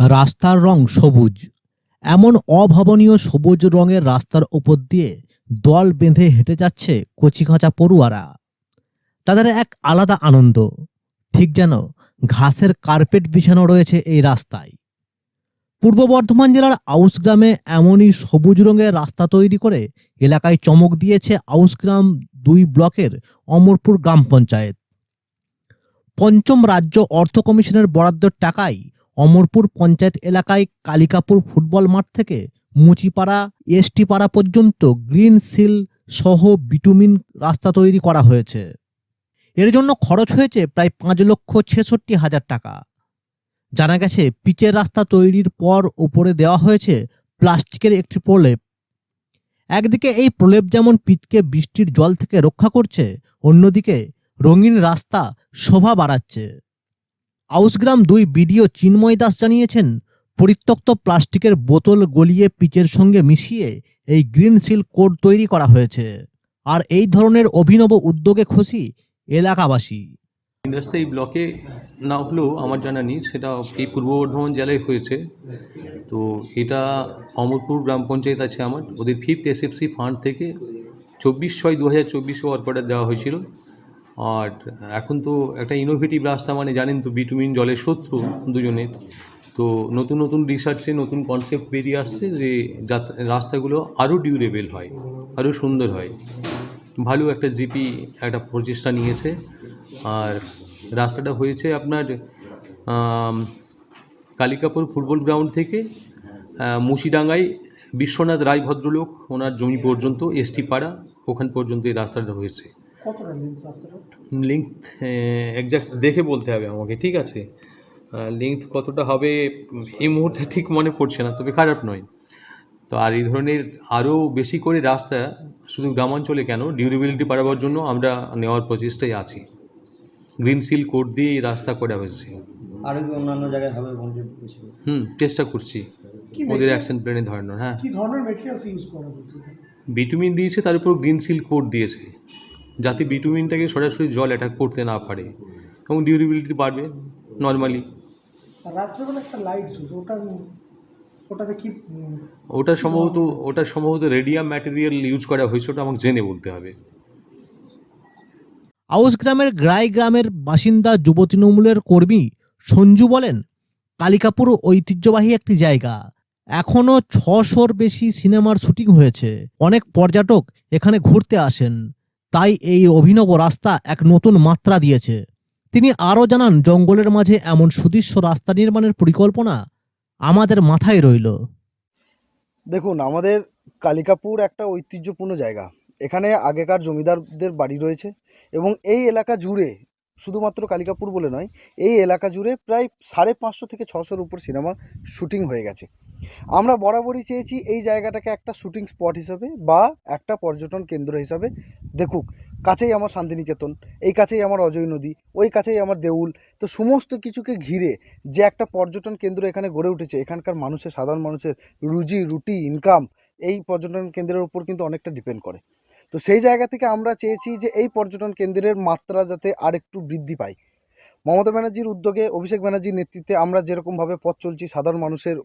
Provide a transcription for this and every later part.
রাস্তার রং সবুজ। এমন অভাবনীয় সবুজ রঙের রাস্তার ওপর দিয়ে দল বেঁধে হেঁটে যাচ্ছে কচিকাঁচা পড়ুয়ারা। তাদের এক আলাদা আনন্দ, ঠিক যেন ঘাসের কার্পেট বিছানো রয়েছে এই রাস্তায়। পূর্ব বর্ধমান জেলার আউস গ্রামে এমনই সবুজ রঙের রাস্তা তৈরি করে এলাকায় চমক দিয়েছে আউসগ্রাম দুই ব্লকের অমরপুর গ্রাম পঞ্চায়েত। পঞ্চম রাজ্য অর্থ কমিশনের বরাদ্দের টাকায় অমরপুর পঞ্চায়েত এলাকায় কালিকাপুর ফুটবল মাঠ থেকে মুচিপাড়া এসটি পাড়া পর্যন্ত গ্রিন সিল সহ বিটুমিন রাস্তা তৈরি করা হয়েছে। এর জন্য খরচ হয়েছে প্রায় পাঁচ লক্ষ ছেষট্টি হাজার টাকা। জানা গেছে, পিচের রাস্তা তৈরির পর ওপরে দেওয়া হয়েছে প্লাস্টিকের একটি প্রলেপ। একদিকে এই প্রলেপ যেমন পিচকে বৃষ্টির জল থেকে রক্ষা করছে, অন্যদিকে রঙিন রাস্তা শোভা বাড়াচ্ছে। আউসগ্রাম দুই বিডিও চিন্ময় দাস জানিয়েছেন, পরিত্যক্ত প্লাস্টিকের বোতল গলিয়ে পিচের সঙ্গে মিশিয়ে এই গ্রিন সিল কোড তৈরি করা হয়েছে। আর এই ধরনের অভিনব উদ্যোগে খুশি এলাকাবাসী। রাস্তা এই ব্লকে না হলেও আমার জানা নেই, সেটা এই পূর্ব বর্ধমান জেলায় হয়েছে। তো এটা অমরপুর গ্রাম পঞ্চায়েত আছে আমার। ওদের ফিফথ এসএফসি ফান্ড থেকে চব্বিশ ছয় দু হাজার চব্বিশে ওয়ার্ক দেওয়া হয়েছিল। আর এখন তো একটা ইনোভেটিভ রাস্তা মানে জানেন তো বিটুমিন জলের শত্রু দুজনের। তো নতুন নতুন রিসার্চে নতুন কনসেপ্ট বেরিয়ে আসছে যে রাস্তাগুলো আরও ডিউরেবল হয় আরও সুন্দর হয়। ভালো একটা জিপি একটা প্রচেষ্টা নিয়েছে। আর রাস্তাটা হয়েছে আপনার কালিকাপুর ফুটবল গ্রাউন্ড থেকে আহ, মুশিডাঙ্গায় বিশ্বনাথ রায় ভদ্রলোক ওনার জমি পর্যন্ত এসটি পাড়া ওখান পর্যন্ত এই রাস্তাটা হয়েছে। কতটা লেন্থ রাস্তাটা একজ্যাক্ট দেখে বলতে হবে আমাকে ঠিক আছে? লিঙ্ক কতটা হবে এই মুহূর্তে ঠিক মনে পড়ছে না তবে খারাপ নয়। তো আর এই ধরনের আরও বেশি করে রাস্তা শুধু গ্রামাঞ্চলে কেন ডিউরেবিলিটি বাড়াবার জন্য আমরা নেওয়ার প্রচেষ্টায় আছি। গ্রিন সিল কোড দিয়ে এই রাস্তা করা হয়েছে আরও অন্যান্য জায়গায় হবে হুম চেষ্টা করছি। ওদের অ্যাকশন প্ল্যানে ধরানোর হ্যাঁ। কি ধরনের মেটেরিয়ালস ইউজ করা হয়েছে বিটুমিন দিয়েছে তার উপর গ্রিন সিল কোড দিয়েছে। যাতে বিটুমিনটাকে সরাসরি জল অ্যাটাক করতে না পারে এবং ডিউরেবিলিটি বাড়বে নর্মালি রাত্রেবেলা একটা লাইট ওটা ওটাতে কি ওটা সম্ভবত ওটা সম্ভবত রেডিয়াম ম্যাটেরিয়াল ইউজ করা হয়েছে ওটা আমাকে জেনে বলতে হবে। আউস গ্রামের গ্রাই গ্রামের বাসিন্দা যুব তৃণমূলের কর্মী সঞ্জু বলেন কালিকাপুর ঐতিহ্যবাহী একটি জায়গা। এখনও ছশোর বেশি সিনেমার শুটিং হয়েছে। অনেক পর্যটক এখানে ঘুরতে আসেন। তাই এই অভিনব রাস্তা এক নতুন মাত্রা দিয়েছে। তিনি আরও জানান, জঙ্গলের মাঝে এমন সুদৃশ্য রাস্তা নির্মাণের পরিকল্পনা আমাদের মাথায় রইল। দেখুন, আমাদের কালিকাপুর একটা ঐতিহ্যপূর্ণ জায়গা। এখানে আগেকার জমিদারদের বাড়ি রয়েছে এবং এই এলাকা জুড়ে শুধুমাত্র কালিকাপুর বলে নয়, এই এলাকা জুড়ে প্রায় সাড়ে পাঁচশো থেকে ছশোর উপর সিনেমা শুটিং হয়ে গেছে। আমরা বরাবরই চেয়েছি এই জায়গাটাকে একটা শুটিং স্পট হিসাবে বা একটা পর্যটন কেন্দ্র হিসাবে। দেখুক, কাছেই আমার শান্তিনিকেতন, এই কাছেই আমার অজয় নদী, ওই কাছেই আমার দেউল। তো সমস্ত কিছুকে ঘিরে যে একটা পর্যটন কেন্দ্র এখানে গড়ে উঠেছে, এখানকার মানুষের, সাধারণ মানুষের রুজি, রুটি ইনকাম এই পর্যটন কেন্দ্রের উপর কিন্তু অনেকটা ডিপেন্ড করে। তো সেই জায়গা থেকে আমরা চেয়েছি যে এই পর্যটন কেন্দ্রের মাত্রা যাতে আর একটু বৃদ্ধি পায়। মমতা ব্যানার্জির উদ্যোগে অভিষেক ব্যানার্জির নেতৃত্বে আমরা যেরকমভাবে পথ চলছি সাধারণ মানুষের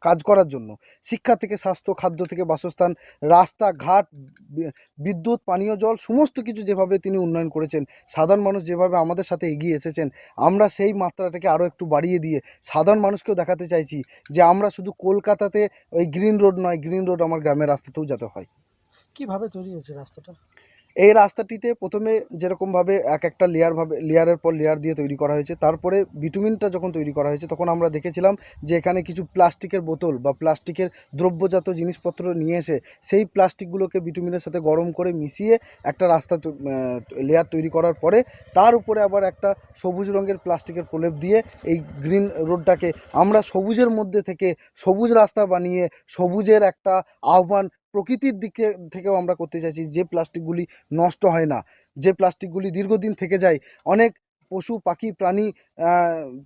কাজ করার জন্য, শিক্ষা থেকে স্বাস্থ্য, খাদ্য থেকে বাসস্থান, রাস্তাঘাট, বি- বিদ্যুৎ, পানীয় জল, সমস্ত কিছু যেভাবে তিনি উন্নয়ন করেছেন, সাধারণ মানুষ যেভাবে আমাদের সাথে এগিয়ে এসেছেন, আমরা সেই মাত্রাটাকে আরও একটু বাড়িয়ে দিয়ে সাধারণ মানুষকেও দেখাতে চাইছি যে আমরা শুধু কলকাতাতে ওই গ্রিন রোড নয়, গ্রিন রোড আমার গ্রামের রাস্তাতেও যাতে হয়। কীভাবে তৈরি হয়েছে রাস্তাটা? এই রাস্তাটিতে প্রথমে যেরকমভাবে এক একটা লেয়ারভাবে লেয়ারের পর লেয়ার দিয়ে তৈরি করা হয়েছে। তারপরে বিটুমিনটা যখন তৈরি করা হয়েছে, তখন আমরা দেখেছিলাম যে এখানে কিছু প্লাস্টিকের বোতল বা প্লাস্টিকের দ্রব্যজাত জিনিসপত্র নিয়ে এসে সেই প্লাস্টিকগুলোকে বিটুমিনের সাথে গরম করে মিশিয়ে একটা রাস্তা লেয়ার তৈরি করার পরে তার উপরে আবার একটা সবুজ রঙের প্লাস্টিকের প্রলেপ দিয়ে এই গ্রিন রোডটাকে আমরা সবুজের মধ্যে থেকে সবুজ রাস্তা বানিয়ে সবুজের একটা আহ্বান প্রকৃতির দিকে থেকেও আমরা করতে চাইছি যে প্লাস্টিকগুলি নষ্ট হয় না যে প্লাস্টিকগুলি দীর্ঘদিন থেকে যায় অনেক পশু পাখি প্রাণী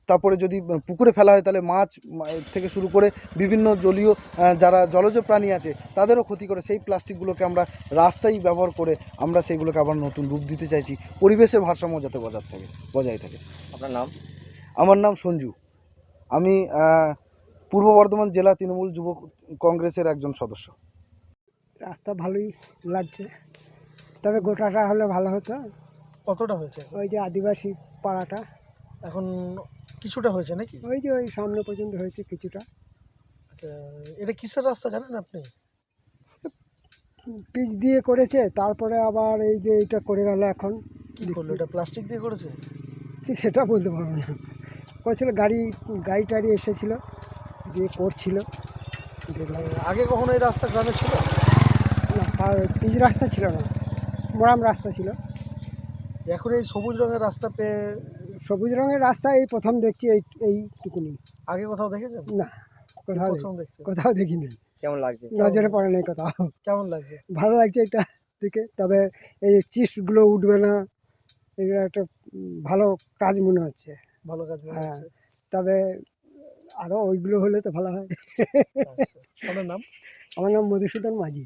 তারপরে যদি পুকুরে ফেলা হয় তাহলে মাছ থেকে শুরু করে বিভিন্ন জলীয় যারা জলজ প্রাণী আছে তাদেরও ক্ষতি করে। সেই প্লাস্টিকগুলোকে আমরা রাস্তায় ব্যবহার করে আমরা সেগুলোকে আবার নতুন রূপ দিতে চাইছি। পরিবেশের ভারসাম্য যাতে বজায় থাকে বজায় থাকে। আপনার নাম? আমার নাম সঞ্জু। আমি পূর্ব বর্ধমান জেলা তৃণমূল যুব কংগ্রেসের একজন সদস্য। রাস্তা ভালোই লাগছে। তবে গোটাটা হলে ভালো হতো। কতটা হয়েছে ওই যে আদিবাসী পাড়াটা। এখন কিছুটা হয়েছে নাকি? ওই যে ওই সামনে পর্যন্ত হয়েছে কিছুটা। আচ্ছা এটা কিসের রাস্তা জানেন আপনি? পিচ দিয়ে করেছে তারপরে আবার এই যে এইটা করে গেল এখন। কি করল এটা প্লাস্টিক দিয়ে করেছে? ঠিক সেটা বলতে পারব না। করেছিল গাড়ি গাড়ি টাড়ি এসেছিল দিয়ে করছিল। দেখলাম আগে কখনো এই রাস্তা গ্রামে ছিল? না পিচ রাস্তা ছিল না মোরাম রাস্তা ছিল। এখন এই সবুজ রঙের রাস্তা পেয়ে সবুজ রঙের রাস্তা এই প্রথম দেখছি এই এইটুকুনি। আগে কোথাও দেখেছেন? না কোথাও কোথাও দেখিনি। কেমন লাগছে? নজরে পড়ে নেই কোথাও। কেমন লাগছে? ভালো লাগছে এটা দেখে তবে এই চিপসগুলো উঠবে না এগুলো একটা ভালো কাজ মনে হচ্ছে। ভালো কাজ হ্যাঁ। তবে আরও ওইগুলো হলে তো ভালো হয়। আচ্ছা আপনার নাম? আমার নাম মধুসূদন মাঝি।